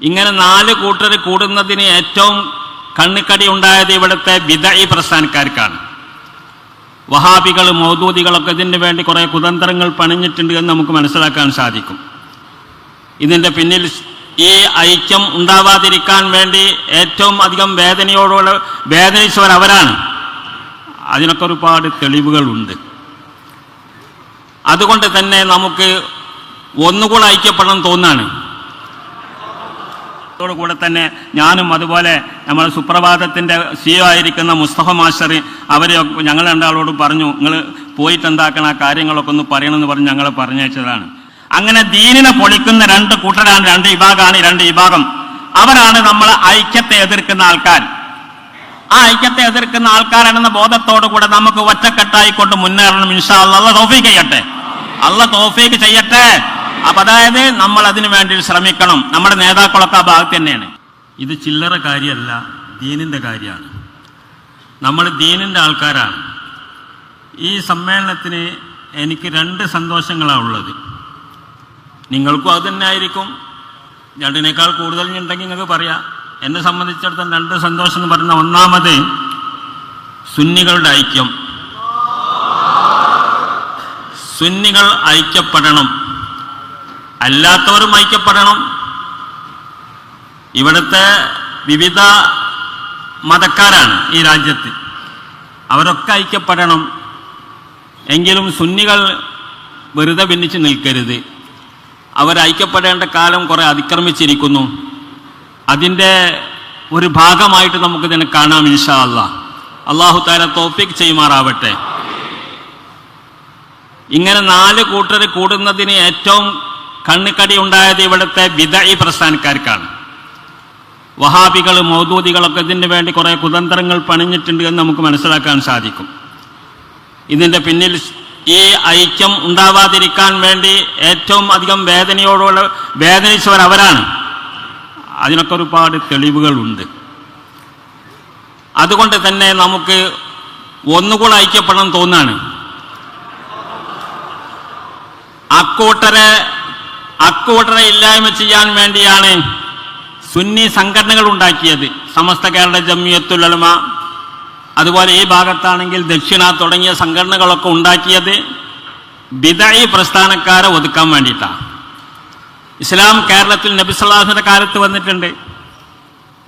ഇങ്ങനെ നാല് കൂട്ടർ കൂടുന്നതിന് ഏറ്റവും കണ്ണിക്കടി ഉണ്ടായത് ഇവിടുത്തെ വിദയി പ്രസ്ഥാനക്കാർക്കാണ്. വഹാബികൾ മൗദൂദികളൊക്കെ ഇതിന് വേണ്ടി കുറേ കുതന്ത്രങ്ങൾ പണിഞ്ഞിട്ടുണ്ട് എന്ന് നമുക്ക് മനസ്സിലാക്കാൻ സാധിക്കും. ഇതിന്റെ പിന്നിൽ ഈ ഐക്യം ഉണ്ടാവാതിരിക്കാൻ വേണ്ടി ഏറ്റവും അധികം വേദനയോടുള്ള വേദനിച്ചവർ അവരാണ് അതിനൊക്കെ ഒരുപാട് തെളിവുകളുണ്ട്. അതുകൊണ്ട് തന്നെ നമുക്ക് ഒന്നുകൂടെ ഐക്യപ്പെടണം തോന്നാണ്. കൂടെ തന്നെ ഞാനും അതുപോലെ നമ്മൾ സുപ്രഭാതത്തിന്റെ സിഒ ആയിരിക്കുന്ന മുസ്തഫ മാസ്റ്റർ അവർ ഞങ്ങൾ രണ്ടാളോട് പറഞ്ഞു നിങ്ങൾ പോയിട്ട് എന്താക്കണം ആ കാര്യങ്ങളൊക്കെ ഒന്ന് പറയണമെന്ന് പറഞ്ഞ് ഞങ്ങളെ പറഞ്ഞയച്ചതാണ്. അങ്ങനെ ദീനിനെ പൊളിക്കുന്ന രണ്ട് കൂട്ടരാണ് രണ്ട് വിഭാഗമാണ് രണ്ട് വിഭാഗം. അവരാണ് നമ്മൾ ഐക്യത്തെ എതിർക്കുന്ന ആൾക്കാർ. ആ ഐക്യത്തെ എതിർക്കുന്ന ആൾക്കാരാണെന്ന ബോധത്തോടു കൂടെ നമുക്ക് ഒറ്റക്കെട്ടായിക്കൊണ്ട് മുന്നേറണം. ഇൻഷാ അല്ല തോഫീക്ക് ചെയ്യട്ടെ. അള്ള തോഫീക്ക് ചെയ്യട്ടെ. അപ്പൊ അതായത് നമ്മൾ അതിനു വേണ്ടി ശ്രമിക്കണം. നമ്മുടെ നേതാക്കളൊക്കെ ആ ഭാഗത്ത് തന്നെയാണ്. ഇത് ചില്ലറ കാര്യമല്ല ദീനിന്റെ കാര്യമാണ്. നമ്മൾ ദീനിന്റെ ആൾക്കാരാണ്. ഈ സമ്മേളനത്തിന് എനിക്ക് രണ്ട് സന്തോഷങ്ങളാണ് ഉള്ളത്. നിങ്ങൾക്കും അത് തന്നെ ആയിരിക്കും. രണ്ടിനേക്കാൾ കൂടുതൽ ഉണ്ടെങ്കിൽ നിങ്ങൾക്ക് പറയാം. എന്നെ സംബന്ധിച്ചിടത്തോളം രണ്ട് സന്തോഷം എന്ന് പറയുന്ന ഒന്നാമത് സുന്നികളുടെ ഐക്യം. സുന്നികൾ ഐക്യപ്പെടണം. അല്ലാത്തവരും ഐക്യപ്പെടണം ഇവിടുത്തെ വിവിധ മതക്കാരാണ് ഈ രാജ്യത്ത്. അവരൊക്കെ ഐക്യപ്പെടണം. എങ്കിലും സുന്നികൾ വെറുതെ ഭിന്നിച്ച് നിൽക്കരുത്. അവർ ഐക്യപ്പെടേണ്ട കാലം കുറെ അതിക്രമിച്ചിരിക്കുന്നു. അതിന്റെ ഒരു ഭാഗമായിട്ട് നമുക്ക് നമുക്കിതിനെ കാണാം ഇൻഷാ അല്ലാ അള്ളാഹു താല തോപ്പിക് ചെയ്യുമാറാവട്ടെ. ഇങ്ങനെ നാല് കൂട്ടർ കൂടുന്നതിന് ഏറ്റവും കണ്ണുകടി ഉണ്ടായത് ഇവിടുത്തെ വിദയി പ്രസ്ഥാനക്കാർക്കാണ്. വഹാബികൾ മൗദൂദികളൊക്കെ ഇതിന് വേണ്ടി കുറേ കുതന്ത്രങ്ങൾ പണിഞ്ഞിട്ടുണ്ട് എന്ന് നമുക്ക് മനസ്സിലാക്കാൻ സാധിക്കും. ഇതിന്റെ പിന്നിൽ ഈ ഐക്യം ഉണ്ടാവാതിരിക്കാൻ വേണ്ടി ഏറ്റവും അധികം വേദനയോടുള്ള വേദനിച്ചവർ അവരാണ് അതിനൊക്കെ ഒരുപാട് തെളിവുകളുണ്ട്. അതുകൊണ്ട് തന്നെ നമുക്ക് ഒന്നുകൂടെ ഐക്യപ്പെടണം തോന്നാണ്. അക്കൂട്ടരെ അക്കൂട്ടരെ ഇല്ലായ്മ ചെയ്യാൻ വേണ്ടിയാണ് സുന്നി സംഘടനകൾ ഉണ്ടാക്കിയത്. സമസ്ത കേരള ജമ്മിയത്തുലമ അതുപോലെ ഈ ഭാഗത്താണെങ്കിൽ ദക്ഷിണ തുടങ്ങിയ സംഘടനകളൊക്കെ ഉണ്ടാക്കിയത് ബിദായി പ്രസ്ഥാനക്കാരെ ഒതുക്കാൻ വേണ്ടിയിട്ടാണ്. ഇസ്ലാം കേരളത്തിൽ നബിസ്വല്ലാഹിന്റെ കാലത്ത് വന്നിട്ടുണ്ട്.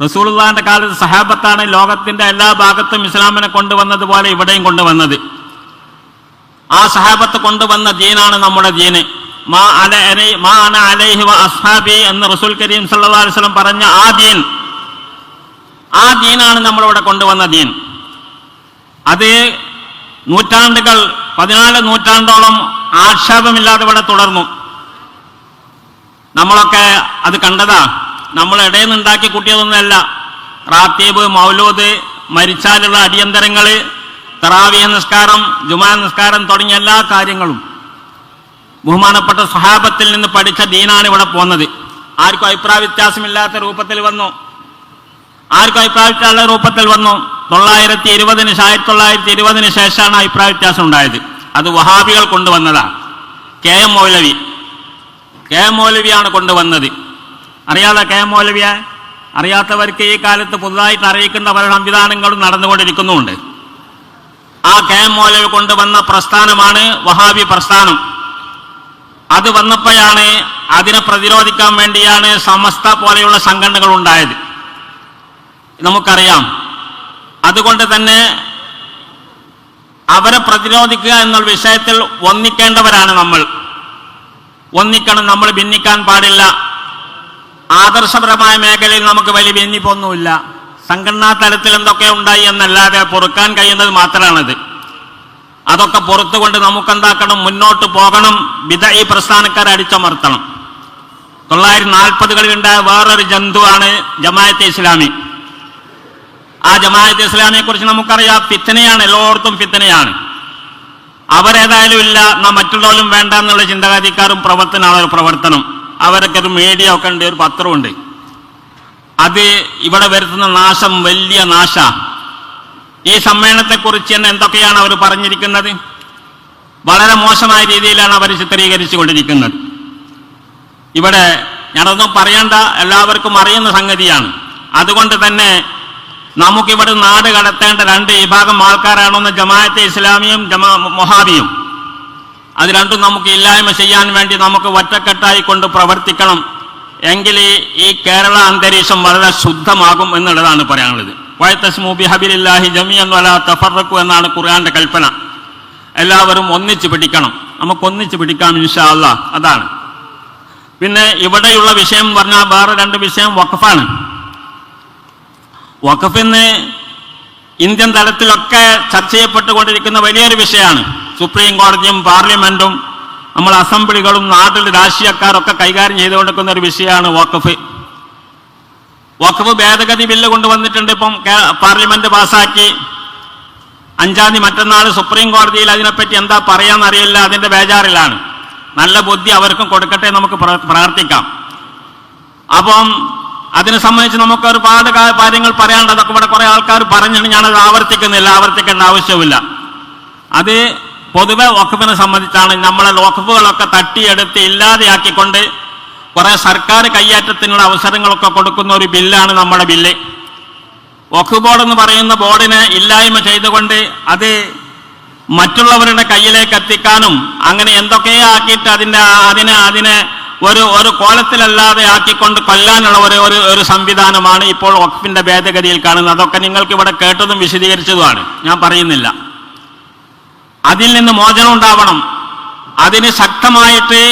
റസൂലുള്ളാന്റെ കാലത്ത് സഹാബത്താണ് ലോകത്തിന്റെ എല്ലാ ഭാഗത്തും ഇസ്ലാമിനെ കൊണ്ടുവന്നതുപോലെ ഇവിടെയും കൊണ്ടുവന്നത്. ആ സഹാബത്ത് കൊണ്ടുവന്ന ദീനാണ് നമ്മുടെ ദീന്. എന്ന് റസൂൽ കരീം വസല്ലം പറഞ്ഞ ആ ദീൻ. ആ ദീനാണ് നമ്മളിവിടെ കൊണ്ടുവന്ന ദീൻ. അത് നൂറ്റാണ്ടുകൾ പതിനാല് നൂറ്റാണ്ടോളം ആക്ഷേപമില്ലാതെ ഇവിടെ തുടർന്നു. നമ്മളൊക്കെ അത് കണ്ടതാ. നമ്മൾ ഇടയിൽ നിന്ന് ഉണ്ടാക്കി കൂട്ടിയതൊന്നുമല്ല. റാത്തീബ് മൗലൂദ് മരിച്ചാലുള്ള അടിയന്തരങ്ങൾ തറാവിയ നിസ്കാരം ജുമാ നിസ്കാരം തുടങ്ങിയ എല്ലാ കാര്യങ്ങളും. ബഹുമാനപ്പെട്ട സഹാബത്തിൽ നിന്ന് പഠിച്ച ദീനാണ് ഇവിടെ പോകുന്നത്. ആർക്കും അഭിപ്രായ വ്യത്യാസമില്ലാത്ത രൂപത്തിൽ വന്നു. ആർക്കും അഭിപ്രായ വ്യത്യാസമുള്ള രൂപത്തിൽ വന്നു. തൊള്ളായിരത്തി ഇരുപതിന് ആയിരത്തി തൊള്ളായിരത്തി ഇരുപതിന് ശേഷമാണ് അഭിപ്രായ വ്യത്യാസം ഉണ്ടായത്. അത് വഹാബികൾ കൊണ്ടുവന്നതാണ് K M Maulavi. K M മൗലവിയാണ് കൊണ്ടുവന്നത്. അറിയാതെ കെ എം മൗലവിയെ? അറിയാത്തവർക്ക് ഈ കാലത്ത് പുതുതായിട്ട് അറിയിക്കുന്ന പല സംവിധാനങ്ങളും നടന്നുകൊണ്ടിരിക്കുന്നുമുണ്ട്. ആ കെ എം മൗലവി കൊണ്ടുവന്ന പ്രസ്ഥാനമാണ് വഹാബി പ്രസ്ഥാനം. അത് വന്നപ്പോഴാണ് അതിനെ പ്രതിരോധിക്കാൻ വേണ്ടിയാണ് സമസ്ത പോലെയുള്ള സംഘടനകൾ ഉണ്ടായത്. നമുക്കറിയാം. അതുകൊണ്ട് തന്നെ അവരെ പ്രതിരോധിക്കുക എന്നുള്ള വിഷയത്തിൽ ഒന്നിക്കേണ്ടവരാണ് നമ്മൾ. ഒന്നിക്കണം നമ്മൾ ഭിന്നിക്കാൻ പാടില്ല. ആദർശപരമായ മേഖലയിൽ നമുക്ക് വലിയ ഭിന്നിപ്പൊന്നുമില്ല. സംഘടനാ തലത്തിൽ എന്തൊക്കെ ഉണ്ടായി എന്നല്ലാതെ പൊറുക്കാൻ കഴിയുന്നത് മാത്രമാണത്. അതൊക്കെ പുറത്തുകൊണ്ട് നമുക്കെന്താക്കണം? മുന്നോട്ട് പോകണം. വിധ ഈ പ്രസ്ഥാനക്കാരെ അടിച്ചമർത്തണം. തൊള്ളായിരത്തി നാൽപ്പതുകളിൽ ഉണ്ടായ വേറൊരു ജന്തുവാണ് ജമായത്തെ ഇസ്ലാമി. ആ ജമായത്ത് ഇസ്ലാമിയെ കുറിച്ച് നമുക്കറിയാം. ഫിത്തനയാണ് എല്ലായിടത്തും ഫിത്തനയാണ് അവരേതായാലും ഇല്ല. എന്നാ മറ്റുള്ളവരും വേണ്ട എന്നുള്ള ചിന്താഗതിക്കാരും പ്രവർത്തനമാണ് ഒരു പ്രവർത്തനം. അവരൊക്കെ ഒരു മീഡിയ ഒക്കെ ഉണ്ട് ഒരു പത്രമുണ്ട്. അത് ഇവിടെ വരുത്തുന്ന നാശം വലിയ നാശ. ഈ സമ്മേളനത്തെക്കുറിച്ച് തന്നെ എന്തൊക്കെയാണ് അവർ പറഞ്ഞിരിക്കുന്നത്? വളരെ മോശമായ രീതിയിലാണ് അവർ ചിത്രീകരിച്ചു കൊണ്ടിരിക്കുന്നത് ഇവിടെ ഞാനതൊന്നും പറയേണ്ട എല്ലാവർക്കും അറിയുന്ന സംഗതിയാണ്. അതുകൊണ്ട് തന്നെ നമുക്കിവിടെ നാട് കടത്തേണ്ട രണ്ട് വിഭാഗം ആൾക്കാരാണെന്ന് ജമാഅത്തെ ഇസ്ലാമിയും ജമാ മൊഹാബിയും. അത് രണ്ടും നമുക്ക് ഇല്ലായ്മ ചെയ്യാൻ വേണ്ടി നമുക്ക് ഒറ്റക്കെട്ടായി കൊണ്ട് പ്രവർത്തിക്കണം. എങ്കിൽ ഈ കേരള അന്തരീക്ഷം വളരെ ശുദ്ധമാകും എന്നുള്ളതാണ് പറയാനുള്ളത്. വയത്തസ്മു ജമിയൻ എന്നാണ് ഖുർആന്റെ കൽപ്പന. എല്ലാവരും ഒന്നിച്ച് പിടിക്കണം. നമുക്ക് ഒന്നിച്ച് പിടിക്കാം ഇൻഷാ അതാണ്. പിന്നെ ഇവിടെയുള്ള വിഷയം പറഞ്ഞാൽ വേറെ രണ്ട് വിഷയം വഖഫാണ്. വഖഫിന്ന് ഇന്ത്യൻ തലത്തിലൊക്കെ ചർച്ച ചെയ്യപ്പെട്ടുകൊണ്ടിരിക്കുന്ന വലിയൊരു വിഷയമാണ്. സുപ്രീം കോടതിയും പാർലമെന്റും നമ്മൾ അസംബ്ലികളും നാട്ടിൽ രാഷ്ട്രീയക്കാരൊക്കെ കൈകാര്യം ചെയ്തുകൊണ്ടിരിക്കുന്ന ഒരു വിഷയമാണ് വഖഫ്. വഖഫ് ഭേദഗതി ബില്ല് കൊണ്ടുവന്നിട്ടുണ്ട് ഇപ്പം പാർലമെന്റ് പാസാക്കി അഞ്ചാം തീയതി മറ്റന്നാൾ സുപ്രീം കോടതിയിൽ അതിനെപ്പറ്റി എന്താ പറയാന്നറിയില്ല അതിന്റെ ബേജാറിലാണ്. നല്ല ബുദ്ധി അവർക്കും കൊടുക്കട്ടെ നമുക്ക് പ്രാർത്ഥിക്കാം. അപ്പം അതിനെ സംബന്ധിച്ച് നമുക്ക് ഒരുപാട് കാര്യങ്ങൾ പറയാനുണ്ട്. അതൊക്കെ ഇവിടെ കുറെ ആൾക്കാർ പറഞ്ഞിട്ട് ഞാനത് ആവർത്തിക്കുന്നില്ല. ആവർത്തിക്കേണ്ട ആവശ്യമില്ല അത് പൊതുവെ വഖഫിനെ സംബന്ധിച്ചാണ്. നമ്മളെ വഖഫുകളൊക്കെ തട്ടിയെടുത്ത് ഇല്ലാതെയാക്കിക്കൊണ്ട് കുറെ സർക്കാർ കയ്യേറ്റത്തിനുള്ള അവസരങ്ങളൊക്കെ കൊടുക്കുന്ന ഒരു ബില്ലാണ് നമ്മുടെ ബില്ല്. വഖഫ് ബോർഡ് എന്ന് പറയുന്ന ബോർഡിനെ ഇല്ലായ്മ ചെയ്തുകൊണ്ട് അത് മറ്റുള്ളവരുടെ കയ്യിലേക്ക് എത്തിക്കാനും അങ്ങനെ എന്തൊക്കെയോ ആക്കിയിട്ട് അതിന്റെ അതിനെ അതിനെ ഒരു ഒരു കോലത്തിലല്ലാതെ ആക്കിക്കൊണ്ട് കൊല്ലാനുള്ള ഒരു ഒരു ഒരു സംവിധാനമാണ് ഇപ്പോൾ വഖഫിന്റെ ഭേദഗതിയിൽ കാണുന്നത്. അതൊക്കെ നിങ്ങൾക്ക് ഇവിടെ കേട്ടതും വിശദീകരിച്ചതുമാണ്. ഞാൻ പറയുന്നില്ല. അതിൽ നിന്ന് മോചനം ഉണ്ടാവണം. അതിന് ശക്തമായിട്ട്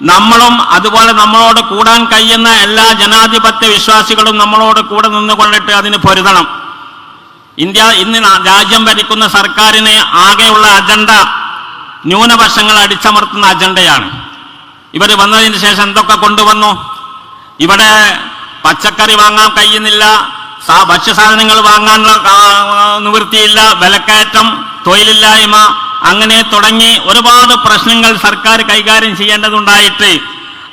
നമ്മളും അതുപോലെ നമ്മളോട് കൂടാൻ കഴിയുന്ന എല്ലാ ജനാധിപത്യ വിശ്വാസികളും നമ്മളോട് കൂടെ നിന്നുകൊണ്ടിട്ട് അതിന് പൊരുതണം. ഇന്ത്യ ഇന്ന് രാജ്യം ഭരിക്കുന്ന സർക്കാരിന് ആകെയുള്ള അജണ്ട ന്യൂനപക്ഷങ്ങൾ അടിച്ചമർത്തുന്ന അജണ്ടയാണ്. ഇവർ വന്നതിന് ശേഷം എന്തൊക്കെ കൊണ്ടുവന്നു? ഇവിടെ പച്ചക്കറി വാങ്ങാൻ കഴിയുന്നില്ല ഭക്ഷ്യസാധനങ്ങൾ വാങ്ങാനുള്ള നിവൃത്തിയില്ല വിലക്കയറ്റം തൊഴിലില്ലായ്മ അങ്ങനെ തുടങ്ങി ഒരുപാട് പ്രശ്നങ്ങൾ സർക്കാർ കൈകാര്യം ചെയ്യേണ്ടതുണ്ടായിട്ട്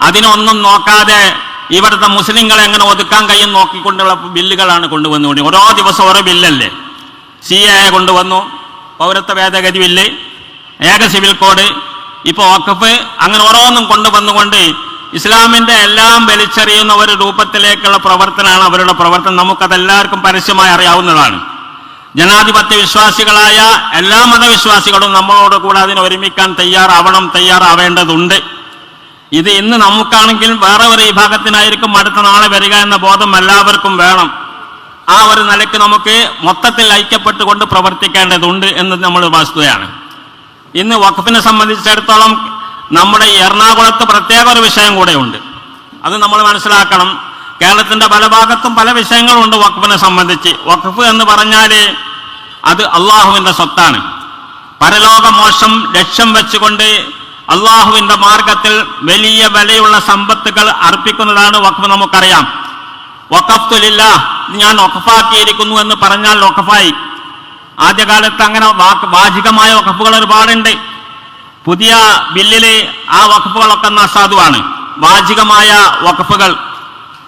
അതിനൊന്നും നോക്കാതെ ഇവിടുത്തെ മുസ്ലിങ്ങളെ എങ്ങനെ ഒതുക്കാൻ കഴിയും നോക്കിക്കൊണ്ടുള്ള ബില്ലുകളാണ് കൊണ്ടുവന്നുകൊണ്ട് ഓരോ ദിവസം ഓരോ ബില്ലല്ലേ? സി എ കൊണ്ടുവന്നു. പൗരത്വ ഭേദഗതി ബില്ല് ഏക സിവിൽ കോഡ് ഇപ്പൊ വഖഫ് അങ്ങനെ ഓരോന്നും കൊണ്ടുവന്നുകൊണ്ട് ഇസ്ലാമിന്റെ എല്ലാം വലിച്ചെറിയുന്ന ഒരു രൂപത്തിലേക്കുള്ള പ്രവർത്തനമാണ് അവരുടെ പ്രവർത്തനം. നമുക്കതെല്ലാവർക്കും പരസ്യമായി അറിയാവുന്നതാണ്. ജനാധിപത്യ വിശ്വാസികളായ എല്ലാ മതവിശ്വാസികളും നമ്മളോട് കൂടെ അതിന് ഒരുമിക്കാൻ തയ്യാറാവണം തയ്യാറാവേണ്ടതുണ്ട്. ഇത് ഇന്ന് നമുക്കാണെങ്കിൽ വേറെ ഒരു വിഭാഗത്തിനായിരിക്കും അടുത്ത നാളെ വരിക എന്ന ബോധം എല്ലാവർക്കും വേണം. ആ ഒരു നിലയ്ക്ക് നമുക്ക് മൊത്തത്തിൽ ഐക്യപ്പെട്ടുകൊണ്ട് പ്രവർത്തിക്കേണ്ടതുണ്ട് എന്ന് നമ്മൾ വസ്തുതയാണ്. ഇന്ന് വഖഫിനെ സംബന്ധിച്ചിടത്തോളം നമ്മുടെ എറണാകുളത്ത് പ്രത്യേക ഒരു വിഷയം കൂടെയുണ്ട്. അത് നമ്മൾ മനസ്സിലാക്കണം. കേരളത്തിന്റെ പല ഭാഗത്തും പല വിഷയങ്ങളുണ്ട് വഖഫിനെ സംബന്ധിച്ച്. വഖഫ് എന്ന് പറഞ്ഞാൽ അത് അള്ളാഹുവിന്റെ സ്വത്താണ്. പരലോക മോശം ലക്ഷ്യം വെച്ചുകൊണ്ട് അള്ളാഹുവിന്റെ മാർഗത്തിൽ വലിയ വിലയുള്ള സമ്പത്തുകൾ അർപ്പിക്കുന്നതാണ് വഖഫ് നമുക്കറിയാം. വഖഫ്തുലില്ല ഞാൻ വഖഫാക്കിയിരിക്കുന്നു എന്ന് പറഞ്ഞാൽ വഖഫായി. ആദ്യകാലത്ത് അങ്ങനെ വാചികമായ വഖഫുകൾ ഒരുപാടുണ്ട്. പുതിയ ബില്ലിലെ ആ വഖഫുകളൊക്കെ നസാധുവാണ് വാചികമായ വഖഫുകൾ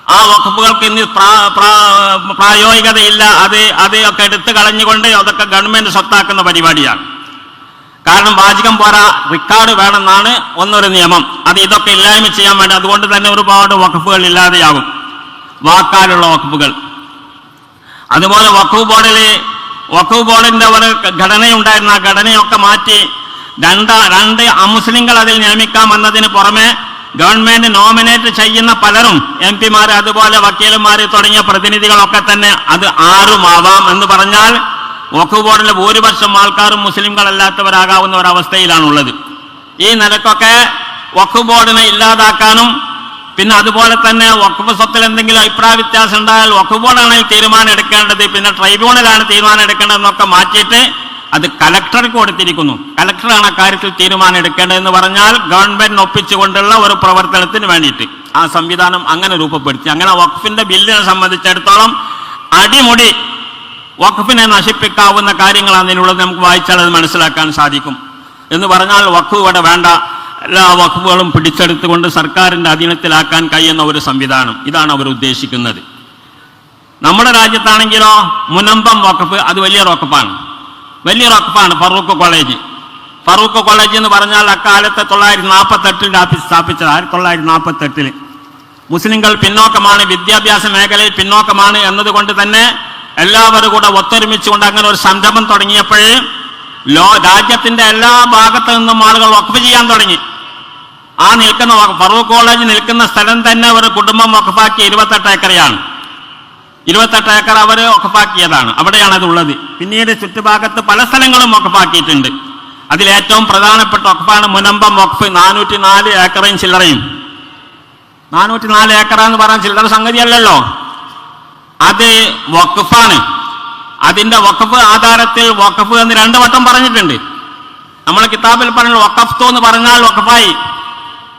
ആ വഖഫുകൾക്ക് ഇനി പ്രാ- പ്രാ- പ്രായോഗികതയില്ല. അത് അത് ഒക്കെ എടുത്തു കളഞ്ഞുകൊണ്ട് അതൊക്കെ ഗവൺമെന്റ് സ്വത്താക്കുന്ന പരിപാടിയാണ്. കാരണം വാചകം പോരാ റിക്കാർഡ് വേണമെന്നാണ് ഒന്നൊരു നിയമം. അത് ഇതൊക്കെ ഇല്ലായ്മ ചെയ്യാൻ വേണ്ടി അതുകൊണ്ട് തന്നെ ഒരുപാട് വഖഫുകൾ ഇല്ലാതെയാകും. വാക്കാലുള്ള വഖഫുകൾ. അതുപോലെ വഖഫ് ബോർഡിൽ വഖഫ് ബോർഡിന്റെ ഒരു ഘടനയുണ്ടായിരുന്ന ആ ഘടനയൊക്കെ മാറ്റി രണ്ട് രണ്ട് അമുസ്ലിങ്ങൾ അതിൽ നിയമിക്കാം എന്നതിന് പുറമെ ഗവൺമെന്റ് നോമിനേറ്റ് ചെയ്യുന്ന പലരും എം പിമാർ അതുപോലെ വക്കീലന്മാർ തുടങ്ങിയ പ്രതിനിധികളൊക്കെ തന്നെ അത് ആറുമാവാം എന്ന് പറഞ്ഞാൽ വഖഫ് ബോർഡിലെ ഭൂരിപക്ഷം ആൾക്കാരും മുസ്ലിംകളല്ലാത്തവരാകാവുന്ന ഒരവസ്ഥയിലാണുള്ളത്. ഈ നിലക്കൊക്കെ വഖഫ് ബോർഡിനെ ഇല്ലാതാക്കാനും പിന്നെ അതുപോലെ തന്നെ വഖഫ് സ്വത്തിൽ എന്തെങ്കിലും അഭിപ്രായ വ്യത്യാസം ഉണ്ടായാൽ വഖഫ് ബോർഡാണ് തീരുമാനം എടുക്കേണ്ടത്. പിന്നെ ട്രൈബ്യൂണലാണ് തീരുമാനം എടുക്കേണ്ടതെന്നൊക്കെ മാറ്റിയിട്ട് അത് കലക്ടർക്ക് കൊടുത്തിരിക്കുന്നു. കലക്ടറാണ് അക്കാര്യത്തിൽ തീരുമാനം എടുക്കേണ്ടതെന്ന് പറഞ്ഞാൽ ഗവൺമെന്റിന് ഒപ്പിച്ചുകൊണ്ടുള്ള ഒരു പ്രവർത്തനത്തിന് വേണ്ടിയിട്ട്. ആ സംവിധാനം അങ്ങനെ രൂപപ്പെടുത്തി. അങ്ങനെ വഖഫിന്റെ ബില്ലിനെ സംബന്ധിച്ചിടത്തോളം അടിമുടി വഖഫിനെ നശിപ്പിക്കാവുന്ന കാര്യങ്ങളാണ് ഇതിനുള്ളത്. നമുക്ക് വായിച്ചാൽ അത് മനസ്സിലാക്കാൻ സാധിക്കും. എന്ന് പറഞ്ഞാൽ വഖഫ് ഇവിടെ വേണ്ട. എല്ലാ വഖഫുകളും പിടിച്ചെടുത്തുകൊണ്ട് സർക്കാരിന്റെ അധീനത്തിലാക്കാൻ കഴിയുന്ന ഒരു സംവിധാനം. ഇതാണ് അവർ ഉദ്ദേശിക്കുന്നത്. നമ്മുടെ രാജ്യത്താണെങ്കിലോ മുനമ്പം വഖഫ് അത് വലിയ വഖഫാണ്. വലിയ വഖഫാണ് ഫറൂഖ് കോളേജ്. ഫറൂഖ് കോളേജ് എന്ന് പറഞ്ഞാൽ അക്കാലത്തെ തൊള്ളായിരത്തി നാൽപ്പത്തെട്ടിൽ സ്ഥാപിച്ചത്. ആയിരത്തി തൊള്ളായിരത്തി നാൽപ്പത്തെട്ടിൽ മുസ്ലിങ്ങൾ പിന്നോക്കമാണ് വിദ്യാഭ്യാസ മേഖലയിൽ പിന്നോക്കമാണ് എന്നതുകൊണ്ട് തന്നെ എല്ലാവരും കൂടെ ഒത്തൊരുമിച്ചുകൊണ്ട് അങ്ങനെ ഒരു സംരംഭം തുടങ്ങിയപ്പോഴേ ലോ രാജ്യത്തിന്റെ എല്ലാ ഭാഗത്തു നിന്നും ആളുകൾ വഖഫ് ചെയ്യാൻ തുടങ്ങി. ആ നിൽക്കുന്ന ഫറൂഖ് കോളേജ് നിൽക്കുന്ന സ്ഥലം തന്നെ ഒരു കുടുംബം വക്ഫാക്കി ഇരുപത്തെട്ട് ഏക്കറയാണ്. ഇരുപത്തെട്ട് ഏക്കർ അവർ ഒക്കപ്പാക്കിയതാണ്. അവിടെയാണ് അത് പിന്നീട് ചുറ്റുഭാഗത്ത് പല സ്ഥലങ്ങളും ഒക്കപ്പാക്കിയിട്ടുണ്ട്. അതിലേറ്റവും പ്രധാനപ്പെട്ട ഒക്കപ്പാണ് മുനമ്പം വഖഫ് നാനൂറ്റി നാല് ഏക്കറയും ചില്ലറയും. നാനൂറ്റി നാല് ഏക്കർ എന്ന് പറയാൻ ചില്ലറ സംഗതിയല്ലല്ലോ. അത് വക്കഫാണ് അതിന്റെ വക്കഫ് ആധാരത്തിൽ വക്കഫ് എന്ന് രണ്ട് വട്ടം പറഞ്ഞിട്ടുണ്ട്. നമ്മൾ കിതാബിൽ പറഞ്ഞ വക്കഫ്തോ എന്ന് പറഞ്ഞാൽ വക്കഫായി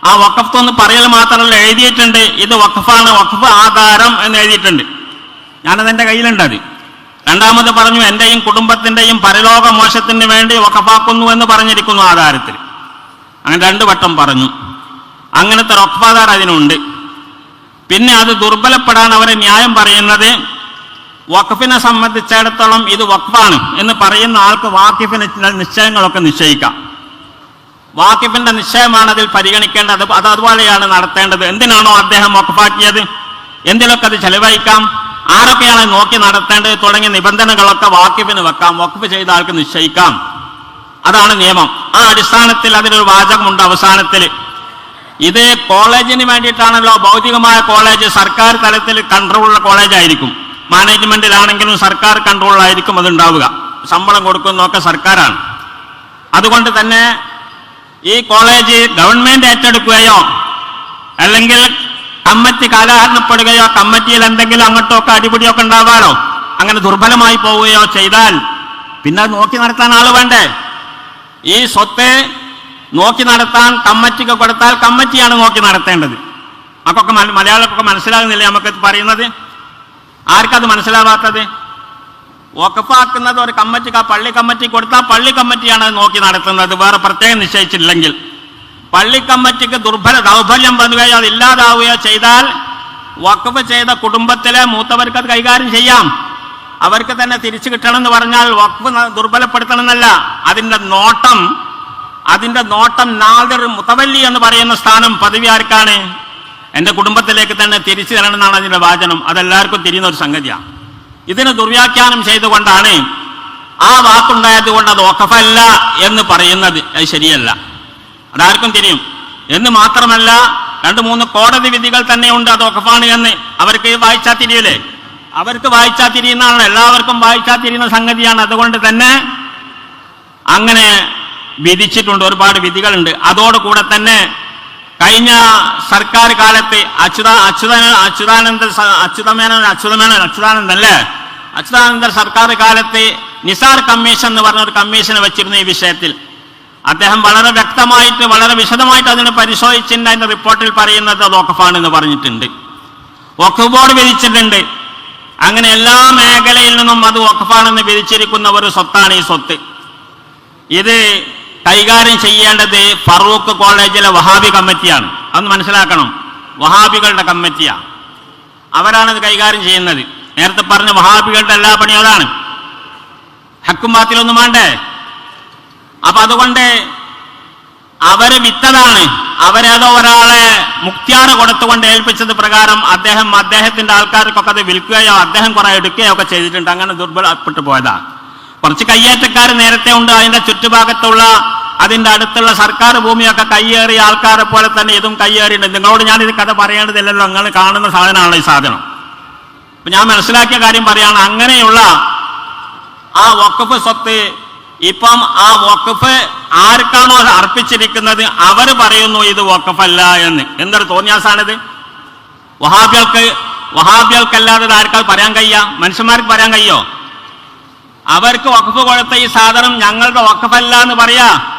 ആ വക്കഫ്തോ എന്ന് പറയൽ മാത്രമല്ല എഴുതിയിട്ടുണ്ട്. ഇത് വക്കഫാണ് വക്കഫ് ആധാരം എന്ന് എഴുതിയിട്ടുണ്ട്. ഞാനത് എന്റെ കയ്യിലുണ്ടത്. രണ്ടാമത് പറഞ്ഞു എന്റെയും കുടുംബത്തിന്റെയും പരലോക മോശത്തിന് വേണ്ടി വഖഫാക്കുന്നു എന്ന് പറഞ്ഞിരിക്കുന്നു ആധാരത്തിൽ. അങ്ങനെ രണ്ടു വട്ടം പറഞ്ഞു. അങ്ങനത്തെ വഖഫാധാർ അതിനുണ്ട്. പിന്നെ അത് ദുർബലപ്പെടാൻ അവരെ ന്യായം പറയുന്നത് വഖഫിനെ സംബന്ധിച്ചിടത്തോളം ഇത് വഖഫാണ് എന്ന് പറയുന്ന ആൾക്ക് വാക്കിഫിന് നിശ്ചയങ്ങളൊക്കെ നിശ്ചയിക്കാം. വാക്കിഫിന്റെ നിശ്ചയമാണ് അതിൽ പരിഗണിക്കേണ്ടത്. അത് അതുപോലെയാണ് നടത്തേണ്ടത്. എന്തിനാണോ അദ്ദേഹം വഖഫാക്കിയത്? എന്തിനൊക്കെ അത് ചെലവഴിക്കാം? ആരൊക്കെയാണ് നോക്കി നടത്തേണ്ടത്? തുടങ്ങിയ നിബന്ധനകളൊക്കെ വാക്കിപ്പിന് വെക്കാം. വഖഫ് ചെയ്ത ആൾക്ക് നിശ്ചയിക്കാം. അതാണ് നിയമം. ആ അടിസ്ഥാനത്തിൽ അതിനൊരു വാചകമുണ്ട് അവസാനത്തിൽ. ഇത് കോളേജിന് വേണ്ടിയിട്ടാണല്ലോ. ഭൗതികമായ കോളേജ് സർക്കാർ തലത്തിൽ കൺട്രോളുള്ള കോളേജ് ആയിരിക്കും മാനേജ്മെന്റിലാണെങ്കിലും സർക്കാർ കൺട്രോളിലായിരിക്കും അത് ഉണ്ടാവുക ശമ്പളം കൊടുക്കുന്നതൊക്കെ സർക്കാരാണ്. അതുകൊണ്ട് തന്നെ ഈ കോളേജ് ഗവൺമെന്റ് ഏറ്റെടുക്കുകയോ അല്ലെങ്കിൽ കമ്മിറ്റി കാലഹരണപ്പെടുകയോ കമ്മറ്റിയിൽ എന്തെങ്കിലും അങ്ങോട്ടോ ഒക്കെ അടിപിടിയൊക്കെ ഉണ്ടാവാറോ അങ്ങനെ ദുർബലമായി പോവുകയോ ചെയ്താൽ പിന്നെ നോക്കി നടത്താൻ ആൾ വേണ്ടേ? ഈ സ്വത്തെ നോക്കി നടത്താൻ കമ്മറ്റിക്ക് കൊടുത്താൽ കമ്മറ്റിയാണ് നോക്കി നടത്തേണ്ടത്. നമുക്കൊക്കെ മലയാളക്കൊക്കെ മനസ്സിലാകുന്നില്ല നമുക്ക് പറയുന്നത്? ആർക്കത് മനസ്സിലാവാത്തത്? ഒക്കപ്പാക്കുന്നത് ഒരു കമ്മറ്റിക്ക് ആ പള്ളി കമ്മറ്റി കൊടുത്താൽ പള്ളി കമ്മറ്റിയാണ് നോക്കി നടത്തുന്നത്. വേറെ പ്രത്യേകം നിശ്ചയിച്ചില്ലെങ്കിൽ പള്ളി കമ്മിറ്റിക്ക് ദുർബല ദൗർബല്യം വരികയോ അത് ഇല്ലാതാവുകയോ ചെയ്താൽ വഖഫ് ചെയ്ത കുടുംബത്തിലെ മൂത്തവർക്ക് അത് കൈകാര്യം ചെയ്യാം. അവർക്ക് തന്നെ തിരിച്ചു കിട്ടണം എന്ന് പറഞ്ഞാൽ വഖഫ് ന- ദുർബലപ്പെടുത്തണം എന്നല്ല അതിന്റെ നോട്ടം അതിന്റെ നോട്ടം നാദിർ മുത്തവല്ലി എന്ന് പറയുന്ന സ്ഥാനം പദവി ആർക്കാണ്? എന്റെ കുടുംബത്തിലേക്ക് തന്നെ തിരിച്ചു തരണം എന്നാണ് അതിന്റെ വാചനം. അതെല്ലാവർക്കും തിരിയുന്ന ഒരു സംഗതിയാണ്. ഇതിന് ദുർവ്യാഖ്യാനം ചെയ്തുകൊണ്ടാണ് ആ വാക്കുണ്ടായത് കൊണ്ട് അത് ഒക്കഫല്ല എന്ന് പറയുന്നത്. അത് ശരിയല്ല. അതാർക്കും തിരിയും. എന്ന് മാത്രമല്ല രണ്ട് മൂന്ന് കോടതി വിധികൾ തന്നെയുണ്ട്. അത് ഒക്കഫാണ് എന്ന് അവർക്ക് വായിച്ചാൽ തിരിയില്ലേ അവർക്ക് വായിച്ചാൽ തിരിയുന്നതാണ്. എല്ലാവർക്കും വായിച്ചാൽ തിരിയുന്ന സംഗതിയാണ്. അതുകൊണ്ട് തന്നെ അങ്ങനെ വിധിച്ചിട്ടുണ്ട്. ഒരുപാട് വിധികളുണ്ട്. അതോടുകൂടെ തന്നെ കഴിഞ്ഞ സർക്കാർ കാലത്ത് അച്യുത അച്യുത അച്യുതാനന്ദ സ- അച്യുതമേനോൻ അച്യുതാനന്ദ അല്ലേ അച്യുതാനന്ദ സർക്കാർ കാലത്ത് നിസാർ കമ്മീഷൻ എന്ന് പറഞ്ഞ ഒരു കമ്മീഷനെ വെച്ചിരുന്നു ഈ വിഷയത്തിൽ. അദ്ദേഹം വളരെ വ്യക്തമായിട്ട് വളരെ വിശദമായിട്ട് അതിനെ പരിശോധിച്ചിട്ടുണ്ട്. അതിന്റെ റിപ്പോർട്ടിൽ പറയുന്നത് അത് വഖഫാണെന്ന് പറഞ്ഞിട്ടുണ്ട്. വഖഫ് ബോർഡ് വിധിച്ചിട്ടുണ്ട്. അങ്ങനെ എല്ലാ മേഖലയിൽ നിന്നും അത് വഖഫാണെന്ന് വിധിച്ചിരിക്കുന്ന ഒരു സ്വത്താണ് ഈ സ്വത്ത്. ഇത് കൈകാര്യം ചെയ്യേണ്ടത് ഫറൂഖ് കോളേജിലെ വഹാബി കമ്മിറ്റിയാണ്. അത് മനസ്സിലാക്കണം. വഹാബികളുടെ കമ്മിറ്റിയാണ് അവരാണ് ഇത് കൈകാര്യം ചെയ്യുന്നത്. നേരത്തെ പറഞ്ഞ വഹാബികളുടെ എല്ലാ പണിയും അതാണ്. ഹക്കും ബാത്തിലൊന്നും വേണ്ടേ? അപ്പൊ അതുകൊണ്ട് അവർ വിത്തതാണ് അവരേതോ ഒരാളെ മുക്തിയാറ് കൊടുത്തുകൊണ്ട് ഏൽപ്പിച്ചത് പ്രകാരം അദ്ദേഹം അദ്ദേഹത്തിന്റെ ആൾക്കാർക്കൊക്കെ അത് വിൽക്കുകയോ അദ്ദേഹം കുറെ എടുക്കുകയോ ഒക്കെ ചെയ്തിട്ടുണ്ട്. അങ്ങനെ ദുർബലപ്പെട്ടു പോയതാ. കുറച്ച് കയ്യേറ്റക്കാർ നേരത്തെ ഉണ്ട്. അതിന്റെ ചുറ്റുഭാഗത്തുള്ള അതിന്റെ അടുത്തുള്ള സർക്കാർ ഭൂമിയൊക്കെ കയ്യേറിയ ആൾക്കാരെ പോലെ തന്നെ ഇതും കയ്യേറിയിട്ടുണ്ട്. നിങ്ങളോട് ഞാൻ ഇത് കഥ പറയേണ്ടതില്ലല്ലോ. നിങ്ങൾ കാണുന്ന സാധനമാണ് ഈ സാധനം? അപ്പൊ ഞാൻ മനസ്സിലാക്കിയ കാര്യം പറയാണ്. അങ്ങനെയുള്ള ആ വക്കഫ് സ്വത്ത് ഇപ്പം ആ വക്കഫ് ആർക്കാണോ അർപ്പിച്ചിരിക്കുന്നത്? അവർ പറയുന്നു ഇത് വക്കഫല്ല എന്ന്. എന്തൊരു തോന്നിയാസാണിത്? വഹാബികൾക്ക് വഹാബികൾക്കല്ലാതെ ആർക്കാൾ പറയാൻ കഴിയ? മനുഷ്യന്മാർക്ക് പറയാൻ കഴിയോ? അവർക്ക് വക്കഫ് കൊടുത്ത ഈ സാധനം ഞങ്ങളുടെ വക്കഫല്ല എന്ന് പറയാ?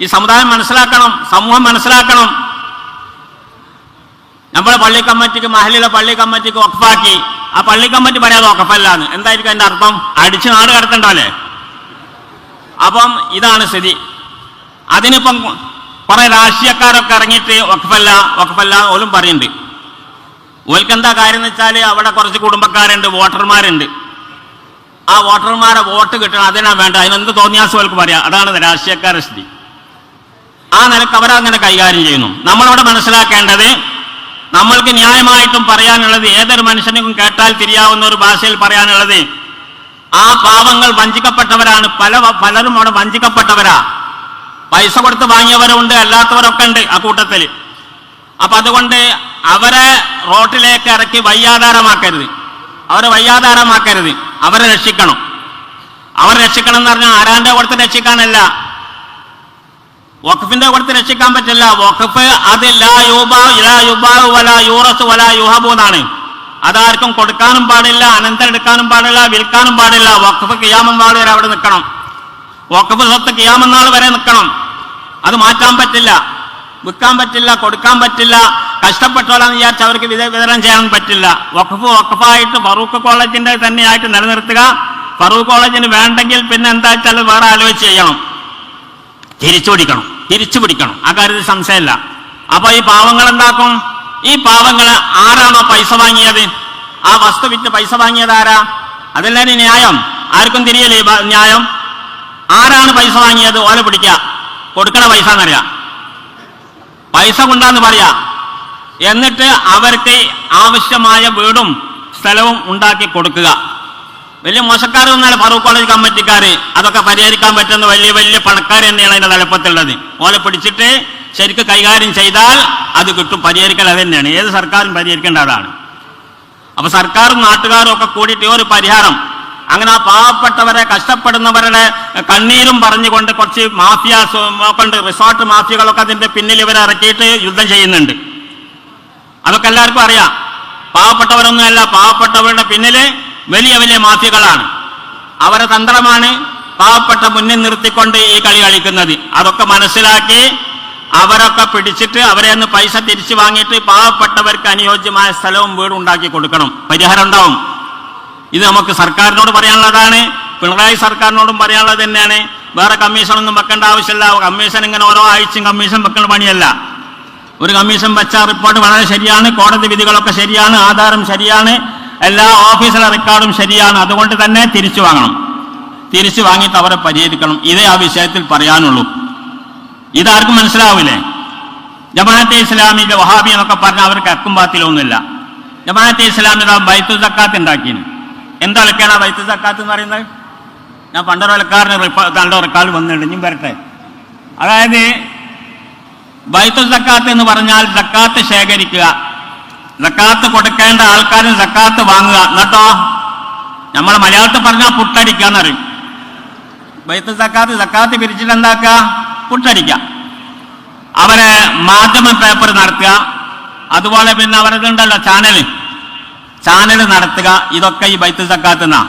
ഈ സമുദായം മനസ്സിലാക്കണം സമൂഹം മനസ്സിലാക്കണം. നമ്മളെ പള്ളി കമ്മിറ്റിക്ക് മഹലിലെ പള്ളി കമ്മിറ്റിക്ക് വക്കഫാക്കി ആ പള്ളി കമ്മിറ്റി പറയാതെ വക്കഫല്ല എന്തായിരിക്കും അതിന്റെ അർത്ഥം? അടിച്ച് നാട് കടത്തണ്ടല്ലേ അപ്പം ഇതാണ് സ്ഥിതി. അതിനിപ്പം കുറെ രാഷ്ട്രീയക്കാരൊക്കെ ഇറങ്ങിയിട്ട് വഖഫല്ല വഖഫല്ല ഓലും പറയുന്നുണ്ട്. ഓൽക്ക് എന്താ കാര്യം എന്ന് വെച്ചാൽ അവിടെ കുറച്ച് കുടുംബക്കാരുണ്ട് വോട്ടർമാരുണ്ട്. ആ വോട്ടർമാരെ വോട്ട് കിട്ടണം അതിനാ വേണ്ട അതിനെന്ത് തോന്നിയാസം ഓൽക്ക് പറയാം. അതാണ് രാഷ്ട്രീയക്കാരുടെ സ്ഥിതി. ആ നിലയ്ക്ക് അവരങ്ങനെ കൈകാര്യം ചെയ്യുന്നു. നമ്മളവിടെ മനസ്സിലാക്കേണ്ടത് നമ്മൾക്ക് ന്യായമായിട്ടും പറയാനുള്ളത് ഏതൊരു മനുഷ്യനും കേട്ടാൽ തിരിയാവുന്ന ഒരു ഭാഷയിൽ പറയാനുള്ളത് ആ പാവങ്ങൾ വഞ്ചിക്കപ്പെട്ടവരാണ്. പല പലരും അവിടെ വഞ്ചിക്കപ്പെട്ടവരാ. പൈസ കൊടുത്ത് വാങ്ങിയവരുണ്ട് അല്ലാത്തവരൊക്കെ ഉണ്ട് ആ കൂട്ടത്തിൽ അപ്പൊ അതുകൊണ്ട് അവരെ റോട്ടിലേക്ക് ഇറക്കി വയ്യാധാരമാക്കരുത് അവരെ വയ്യാധാരമാക്കരുത് അവരെ രക്ഷിക്കണം. അവരെ രക്ഷിക്കണം എന്ന് പറഞ്ഞാൽ ആരാന്റെ കൊടുത്ത് രക്ഷിക്കാനല്ല. വഖഫിന്റെ കൊടുത്ത് രക്ഷിക്കാൻ പറ്റില്ല. വഖഫ് അത് ലാ യൂബാ ലാ യുബാ വലാ യൂറസ് വലാ യുഹബു എന്നാണ്. അതാർക്കും കൊടുക്കാനും പാടില്ല അനന്തരം എടുക്കാനും പാടില്ല വിൽക്കാനും പാടില്ല. വക്കഫ് കിയാമം നാൾ വരെ അവിടെ നിൽക്കണം. വക്കഫ് സ്വത്ത് കിയാമം നാൾ വരെ നിൽക്കണം. അത് മാറ്റാൻ പറ്റില്ല. വിൽക്കാൻ പറ്റില്ല കൊടുക്കാൻ പറ്റില്ല. കഷ്ടപ്പെട്ടോളാന്ന് വിചാരിച്ച് അവർക്ക് വിതരണം ചെയ്യാൻ പറ്റില്ല. വഖഫ് വഖഫായിട്ട് ഫറൂഖ് കോളേജിന്റെ തന്നെയായിട്ട് നിലനിർത്തുക. ഫറൂഖ് കോളേജിന് വേണ്ടെങ്കിൽ പിന്നെ എന്താ വെച്ചാൽ വേറെ ആലോചിച്ച് ചെയ്യണം. തിരിച്ചു പിടിക്കണം തിരിച്ചു പിടിക്കണം ആ കാര്യത്തിൽ സംശയമില്ല. അപ്പൊ ഈ പാവങ്ങൾ എന്താക്കും? ഈ പാവങ്ങൾ ആരാണോ പൈസ വാങ്ങിയത്? ആ വസ്തു വിറ്റ് പൈസ വാങ്ങിയത് ആരാ? അതല്ലേ ന്യായം? ആർക്കും തിരിയല്ലേ ന്യായം? ആരാണ് പൈസ വാങ്ങിയത്? ഓല പിടിക്കുക കൊടുക്കണ പൈസ എന്നറിയാം. പൈസ കൊണ്ടാന്ന് പറയാ. എന്നിട്ട് അവർക്ക് ആവശ്യമായ വീടും സ്ഥലവും ഉണ്ടാക്കി കൊടുക്കുക. വലിയ മോശക്കാർ മോശക്കാരൊന്നല്ല ഫറൂഖ് കോളേജ് കമ്മിറ്റിക്കാര് അതൊക്കെ പരിഹരിക്കാൻ പറ്റുന്ന വലിയ വലിയ പണക്കാർ തന്നെയാണ് അതിന്റെ തലപ്പത്തുള്ളത്. ഓല പിടിച്ചിട്ട് ശരിക്ക് കൈകാര്യം ചെയ്താൽ അത് കിട്ടും. പരിഹരിക്കൽ അത് തന്നെയാണ് ഏത് സർക്കാരും പരിഹരിക്കേണ്ട അതാണ്. അപ്പൊ സർക്കാരും നാട്ടുകാരും ഒക്കെ കൂടിയിട്ട് ഒരു പരിഹാരം. അങ്ങനെ ആ പാവപ്പെട്ടവരെ കഷ്ടപ്പെടുന്നവരുടെ കണ്ണീരും പറഞ്ഞുകൊണ്ട് കുറച്ച് മാഫിയ കൊണ്ട് റിസോർട്ട് മാഫിയകളൊക്കെ അതിന്റെ പിന്നിൽ ഇവരെ ഇറക്കിയിട്ട് യുദ്ധം ചെയ്യുന്നുണ്ട്. അതൊക്കെ എല്ലാവർക്കും അറിയാം. പാവപ്പെട്ടവരൊന്നുമല്ല പാവപ്പെട്ടവരുടെ പിന്നിൽ വലിയ വലിയ മാഫിയകളാണ്. അവരെ തന്ത്രമാണ് പാവപ്പെട്ട മുന്നിൽ നിർത്തിക്കൊണ്ട് ഈ കളി കളിക്കുന്നത്. അതൊക്കെ മനസ്സിലാക്കി അവരൊക്കെ പിടിച്ചിട്ട് അവരെ ഒന്ന് പൈസ തിരിച്ചു വാങ്ങിയിട്ട് പാവപ്പെട്ടവർക്ക് അനുയോജ്യമായ സ്ഥലവും വീടും ഉണ്ടാക്കി കൊടുക്കണം. പരിഹാരം ഉണ്ടാവും. ഇത് നമുക്ക് സർക്കാരിനോട് പറയാനുള്ളതാണ്. പിണറായി സർക്കാരിനോടും പറയാനുള്ളത് തന്നെയാണ്. വേറെ കമ്മീഷനൊന്നും വെക്കേണ്ട ആവശ്യമില്ല. കമ്മീഷൻ ഇങ്ങനെ ഓരോ ആഴ്ചയും കമ്മീഷൻ വെക്കേണ്ട പണിയല്ല. ഒരു കമ്മീഷൻ വെച്ച റിപ്പോർട്ട് വളരെ ശരിയാണ്. കോടതി വിധികളൊക്കെ ശരിയാണ്. ആധാരം ശരിയാണ്. എല്ലാ ഓഫീസിലെ റെക്കോർഡും ശരിയാണ്. അതുകൊണ്ട് തന്നെ തിരിച്ചു വാങ്ങണം. തിരിച്ചു വാങ്ങിയിട്ട് അവരെ പരിഹരിക്കണം. ഇതേ ആ വിഷയത്തിൽ പറയാനുള്ളൂ. ഇതാർക്കും മനസ്സിലാവില്ലേ. ജമാഅത്തെ ഇസ്ലാമിന്റെ വഹാബി എന്നൊക്കെ പറഞ്ഞാൽ അവർക്ക് അക്കും പാത്തിലൊന്നുമില്ല ജമാഅത്തെ ഇസ്ലാമിന്റെ ബൈത്തു സക്കാത്ത് ഉണ്ടാക്കിയത് എന്താ ആ ബൈത്തു സക്കാത്ത് എന്ന് പറയുന്നത്? ഞാൻ പണ്ടൊരു നല്ല റെക്കാർഡ് വന്നിട്ടുണ്ട് ഇനിയും വരട്ടെ. അതായത് ബൈത്തു സക്കാത്ത് എന്ന് പറഞ്ഞാൽ സക്കാത്ത് ശേഖരിക്കുക സക്കാത്ത് കൊടുക്കേണ്ട ആൾക്കാരും സക്കാത്ത് വാങ്ങുക. എന്നിട്ടോ? നമ്മൾ മലയാളത്തിൽ പറഞ്ഞാൽ പുട്ടടിക്കുക എന്നറിയും ബൈത്ത് സക്കാത്ത് സക്കാത്ത് പിരിച്ചിട്ട് എന്താക്കുക? പുട്ടടിക്കുക അവരെ മാധ്യമ പേപ്പർ നടത്തുക. അതുപോലെ പിന്നെ അവരതുണ്ടല്ലോ ചാനൽ ചാനൽ നടത്തുക. ഇതൊക്കെ ഈ ബൈത്ത് സക്കാത്ത് എന്നാ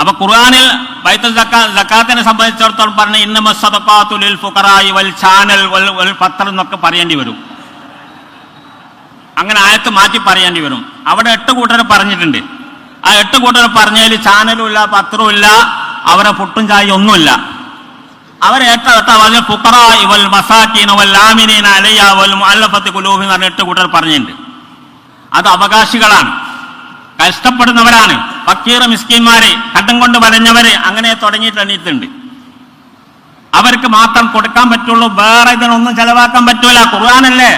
അപ്പൊ ഖുർആാനിൽ ബൈത്ത് സക്കാ സക്കാത്തിനെ സംബന്ധിച്ചിടത്തോളം പറഞ്ഞ ഇന്നമ സദക്കാത്തുലിൽ വൽ ചാനൽ വൽ പത്രം എന്നൊക്കെ പറയേണ്ടി വരും. അങ്ങനെ ആയത്ത് മാറ്റി പറയേണ്ടി വരും. അവിടെ എട്ട് കൂട്ടർ പറഞ്ഞിട്ടുണ്ട്. ആ എട്ട് കൂട്ടർ പറഞ്ഞതിൽ ചാനലും ഇല്ല പത്രവും ഇല്ല അവരെ പുട്ടും ചായ ഒന്നുമില്ല. അവരെ എട്ട എട്ട ഫുഖറായി വൽ വൽ പറഞ്ഞിട്ടുണ്ട്. അത് അവകാശികളാണ്. കഷ്ടപ്പെടുന്നവരാണ്. ഫക്കീർ മിസ്കിന്മാര് കടം കൊണ്ട് വരഞ്ഞവര് അങ്ങനെ തുടങ്ങിയിട്ട് എണീറ്റുണ്ട് അവർക്ക് മാത്രം കൊടുക്കാൻ പറ്റുള്ളൂ. വേറെ ഇതിനൊന്നും ചെലവാക്കാൻ പറ്റൂല. ഖുർആാനല്ലേ?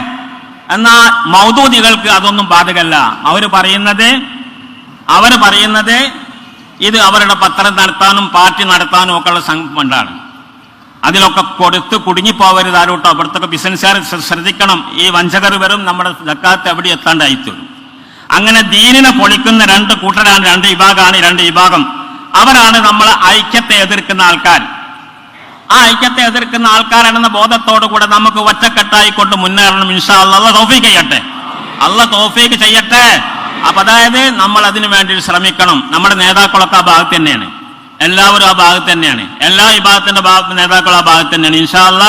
എന്നാ മൗദൂദികൾക്ക് അതൊന്നും ബാധകല്ല. അവർ പറയുന്നത് അവർ പറയുന്നത് ഇത് അവരുടെ പത്രം നടത്താനും പാർട്ടി നടത്താനും ഒക്കെയുള്ള സംഘം ഫണ്ടാണ് അതിലൊക്കെ കൊടുത്ത് കുടുങ്ങിപ്പോവരുത് ആരോട്ടോ? അവിടുത്തെ ബിസിനസ്സുകാർ ശ്രദ്ധിക്കണം. ഈ വഞ്ചകർ വരും നമ്മുടെ ജക്കാത്ത് എവിടെ എത്താണ്ടായിത്തീരും അങ്ങനെ ദീനിനെ പൊളിക്കുന്ന രണ്ട് കൂട്ടരാണ് രണ്ട് വിഭാഗമാണ് രണ്ട് വിഭാഗം. അവരാണ് നമ്മൾ ഐക്യത്തെ എതിർക്കുന്ന ആൾക്കാർ ആ ഐക്യത്തെ എതിർക്കുന്ന ആൾക്കാരാണെന്ന ബോധത്തോടു കൂടെ നമുക്ക് ഒറ്റക്കെട്ടായി കൊണ്ട് മുന്നേറണം ഇൻഷാ അല്ലാ തോഫീക്ക് ചെയ്യട്ടെ. അല്ല തോഫീക്ക് ചെയ്യട്ടെ. അപ്പൊ അതായത് നമ്മൾ അതിനു വേണ്ടി ശ്രമിക്കണം. നമ്മുടെ നേതാക്കളൊക്കെ ആ ഭാഗത്ത് തന്നെയാണ്. എല്ലാവരും ആ ഭാഗത്ത് തന്നെയാണ്. എല്ലാ വിഭാഗത്തിന്റെ ഭാഗത്ത് നേതാക്കളും ആ ഭാഗത്ത് തന്നെയാണ്. ഇൻഷാല്ല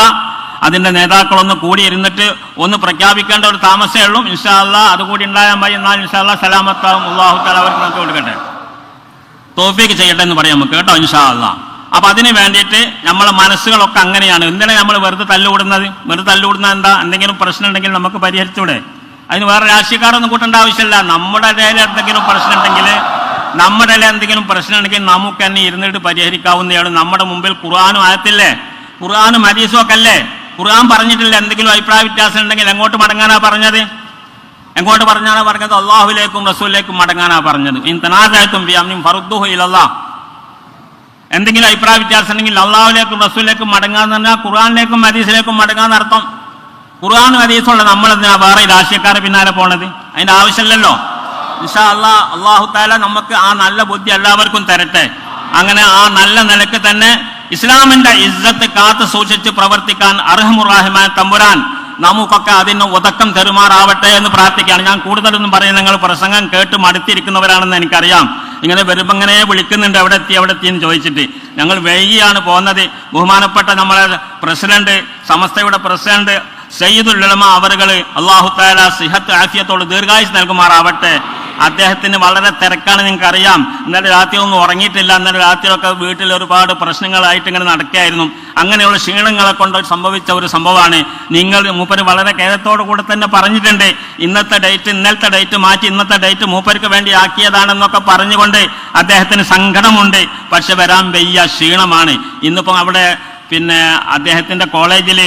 അതിന്റെ നേതാക്കളൊന്ന് കൂടി ഇരുന്നിട്ട് ഒന്ന് പ്രഖ്യാപിക്കേണ്ട ഒരു താമസമേ ഉള്ളൂ. ഇൻഷാല്ല അതുകൂടി ഉണ്ടായാൽ മതി. എന്നാൽ ഇൻഷാല്ല സലാമത്താവും. അള്ളാഹു താല അവർക്ക് നമുക്ക് കൊടുക്കട്ടെ. തോഫിക്ക് ചെയ്യട്ടെ എന്ന് പറയാം നമുക്ക് കേട്ടോ ഇൻഷാല്ല അപ്പൊ അതിന് വേണ്ടിയിട്ട് നമ്മളെ മനസ്സുകളൊക്കെ അങ്ങനെയാണ്. എന്തിനാണ് നമ്മൾ വെറുതെ തല്ലുകൂടുന്നത്? വെറുതെ തല്ലുകൂടുന്നത് എന്താ? എന്തെങ്കിലും പ്രശ്നം ഉണ്ടെങ്കിൽ നമുക്ക് പരിഹരിച്ചൂടെ? അതിന് വേറെ രാഷ്ട്രീയക്കാരൊന്നും കൂട്ടേണ്ട ആവശ്യമില്ല. നമ്മുടെ ഇടയിൽ എന്തെങ്കിലും പ്രശ്നം ഉണ്ടെങ്കിൽ നമ്മുടെ എന്തെങ്കിലും പ്രശ്നം ഉണ്ടെങ്കിൽ നമുക്ക് തന്നെ ഇരുന്നിട്ട് പരിഹരിക്കാവുന്നതാണ്. നമ്മുടെ മുമ്പിൽ ഖുർആാനും ആയത്തില്ലേ? ഖുർആാനും ഹദീസും ഒക്കെ അല്ലേ ഖുർആൻ പറഞ്ഞിട്ടില്ല. എന്തെങ്കിലും അഭിപ്രായ വ്യത്യാസം ഉണ്ടെങ്കിൽ എങ്ങോട്ട് മടങ്ങാനാ പറഞ്ഞത്? എങ്ങോട്ട് പറഞ്ഞാണോ പറഞ്ഞത്? അള്ളാഹുലേക്കും റസൂലേക്കും മടങ്ങാനാ പറഞ്ഞത്. എന്തെങ്കിലും അഭിപ്രായ വ്യത്യാസം ഉണ്ടെങ്കിൽ അള്ളാഹുലേക്കും റസൂലിലേക്കും മടങ്ങാന്ന് പറഞ്ഞാൽ ഖുർആാനിലേക്കും ഹദീസിലേക്കും മടങ്ങാന്ന് അർത്ഥം. ഖുർആാനും ഹദീസുള്ള നമ്മൾ എന്തിനാ വേറെ രാഷ്ട്രീയക്കാരെ പിന്നാലെ പോണത്? അതിന്റെ ആവശ്യമില്ലല്ലോ. ഇൻഷാ അള്ളാ അള്ളാഹു താല നമുക്ക് ആ നല്ല ബുദ്ധി എല്ലാവർക്കും തരട്ടെ. അങ്ങനെ ആ നല്ല നിലയ്ക്ക് തന്നെ ഇസ്ലാമിന്റെ ഇസ്സത്ത് കാത്തു സൂക്ഷിച്ച് പ്രവർത്തിക്കാൻ അർഹമുറാഹിമാൻ തമ്പുരാൻ നമുക്കൊക്കെ അതിന് ഉതക്കം തെരുമാറാവട്ടെ എന്ന് പ്രാർത്ഥിക്കുകയാണ്. ഞാൻ കൂടുതലൊന്നും പറയുന്നത് നിങ്ങൾ പ്രസംഗം കേട്ട് മടുത്തിരിക്കുന്നവരാണെന്ന് എനിക്കറിയാം. ഇങ്ങനെ വരുമ്പോൾ ഇങ്ങനെ വിളിക്കുന്നുണ്ട് എവിടെ എത്തി എവിടെ എത്തിയെന്ന് ചോദിച്ചിട്ട്. ഞങ്ങൾ വൈകിയാണ് പോകുന്നത്. ബഹുമാനപ്പെട്ട നമ്മളെ പ്രസിഡന്റ് സമസ്തയുടെ പ്രസിഡന്റ് സയ്യിദുൽ ഉലമ അവറുകൾ അള്ളാഹു താല സിഹത്ത് ആഫിയത്തോട് ദീർഘായുസ് നൽകുമാറാവട്ടെ. അദ്ദേഹത്തിന് വളരെ തിരക്കാണ് നിങ്ങൾക്ക് അറിയാം ഇന്നലെ രാത്രി ഒന്നും ഉറങ്ങിയിട്ടില്ല. ഇന്നലെ രാത്രിയൊക്കെ വീട്ടിൽ ഒരുപാട് പ്രശ്നങ്ങളായിട്ട് ഇങ്ങനെ നടക്കുകയായിരുന്നു. അങ്ങനെയുള്ള ക്ഷീണങ്ങളെ കൊണ്ട് സംഭവിച്ച ഒരു സംഭവമാണ്. നിങ്ങൾ മൂപ്പര് വളരെ കേരളത്തോടു കൂടെ തന്നെ പറഞ്ഞിട്ടുണ്ട്. ഇന്നത്തെ ഡേറ്റ് ഇന്നലത്തെ ഡേറ്റ് മാറ്റി ഇന്നത്തെ ഡേറ്റ് മൂപ്പർക്ക് വേണ്ടി ആക്കിയതാണെന്നൊക്കെ പറഞ്ഞുകൊണ്ട് അദ്ദേഹത്തിന് സങ്കടമുണ്ട്. പക്ഷെ വരാൻ വയ്യ ക്ഷീണമാണ്. ഇന്നിപ്പം അവിടെ പിന്നെ അദ്ദേഹത്തിന്റെ കോളേജിൽ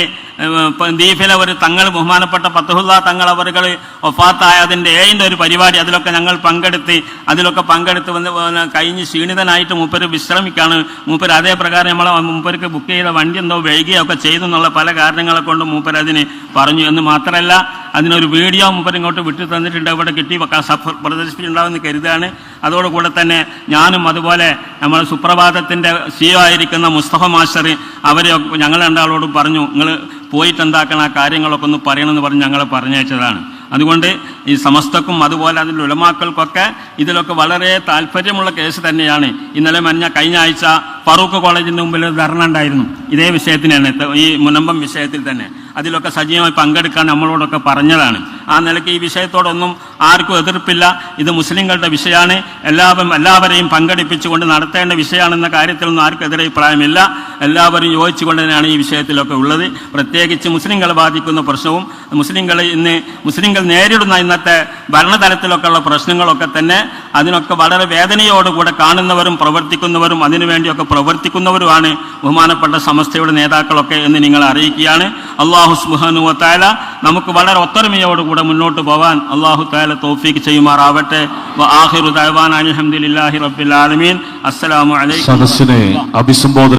ദീപിലെ ഒരു തങ്ങൾ ബഹുമാനപ്പെട്ട പത്തുഹുല്ല തങ്ങൾ അവരുകൾ ഒഫാത്തായതിന്റെ ഏഴിന്റെ ഒരു പരിപാടി അതിലൊക്കെ ഞങ്ങൾ പങ്കെടുത്ത് അതിലൊക്കെ പങ്കെടുത്ത് വന്ന് കഴിഞ്ഞ് ക്ഷീണിതനായിട്ട് മൂപ്പര് വിശ്രമിക്കാണ്. മൂപ്പര് അതേ പ്രകാരം നമ്മളെ മൂപ്പർക്ക് ബുക്ക് ചെയ്ത വണ്ടി എന്തോ വൈകിയൊക്കെ ചെയ്തു എന്നുള്ള പല കാരണങ്ങളെ കൊണ്ട് മൂപ്പര് അതിന് പറഞ്ഞു. എന്ന് മാത്രമല്ല അതിനൊരു വീഡിയോ മൂപ്പർ ഇങ്ങോട്ട് വിട്ടു തന്നിട്ടുണ്ട്. ഇവിടെ കിട്ടി പ്രദർശിപ്പിച്ചിട്ടുണ്ടാവുമെന്ന് കരുതാണ് അതോടുകൂടെ തന്നെ ഞാനും അതുപോലെ നമ്മൾ സുപ്രഭാതത്തിന്റെ സിഒ ആയിരിക്കുന്ന മുസ്തഫ മാസ്റ്റർ അവരെ ഞങ്ങൾ രണ്ടാളോടും പറഞ്ഞു. നിങ്ങൾ പോയിട്ട് എന്താക്കണം ആ കാര്യങ്ങളൊക്കെ ഒന്ന് പറയണമെന്ന് പറഞ്ഞ് ഞങ്ങളെ പറഞ്ഞയച്ചതാണ്. അതുകൊണ്ട് ഈ സമസ്തക്കും അതുപോലെ അതിന്റെ ഉലമാക്കൾക്കൊക്കെ ഇതിലൊക്കെ വളരെ താല്പര്യമുള്ള കേസ് തന്നെയാണ്. ഇന്നലെ മഞ്ഞ കഴിഞ്ഞ ആഴ്ച ഫറൂഖ് കോളേജിന്റെ മുമ്പിൽ ധർണ ഉണ്ടായിരുന്നു. ഇതേ വിഷയത്തിന് തന്നെ ഈ മുനമ്പം വിഷയത്തിൽ തന്നെ. അതിലൊക്കെ സജീവമായി പങ്കെടുക്കാൻ നമ്മളോടൊക്കെ പറഞ്ഞതാണ്. ആ നിലയ്ക്ക് ഈ വിഷയത്തോടൊന്നും ആർക്കും എതിർപ്പില്ല. ഇത് മുസ്ലിങ്ങളുടെ വിഷയമാണ്. എല്ലാവരും എല്ലാവരെയും പങ്കെടുപ്പിച്ചുകൊണ്ട് നടത്തേണ്ട വിഷയമാണെന്ന കാര്യത്തിലൊന്നും ആർക്കും എതിരഭിപ്രായമില്ല. എല്ലാവരും യോജിച്ചുകൊണ്ട് തന്നെയാണ് ഈ വിഷയത്തിലൊക്കെ ഉള്ളത്. പ്രത്യേകിച്ച് മുസ്ലിങ്ങളെ ബാധിക്കുന്ന പ്രശ്നവും മുസ്ലിങ്ങൾ ഇന്ന് മുസ്ലിങ്ങൾ നേരിടുന്ന ഇന്നത്തെ ഭരണതലത്തിലൊക്കെയുള്ള പ്രശ്നങ്ങളൊക്കെ തന്നെ അതിനൊക്കെ വളരെ വേദനയോടുകൂടെ കാണുന്നവരും പ്രവർത്തിക്കുന്നവരും അതിനുവേണ്ടിയൊക്കെ പ്രവർത്തിക്കുന്നവരുമാണ് ബഹുമാനപ്പെട്ട സമസ്തയുടെ നേതാക്കളൊക്കെ എന്ന് നിങ്ങൾ അറിയിക്കുകയാണ്. അള്ളാഹു സുബാനു താല നമുക്ക് വളരെ ഒത്തൊരുമയോടുകൂടെ മുന്നോട്ട് പോവാൻ അള്ളാഹു താല തോഫീക്ക് ചെയ്യുമാറാവട്ടെ. അലഹമുല്ലാഹി റബ്ബിൽ ആലമീൻ. അസ്സലാമു അലൈക്കും അഭിസംബോധന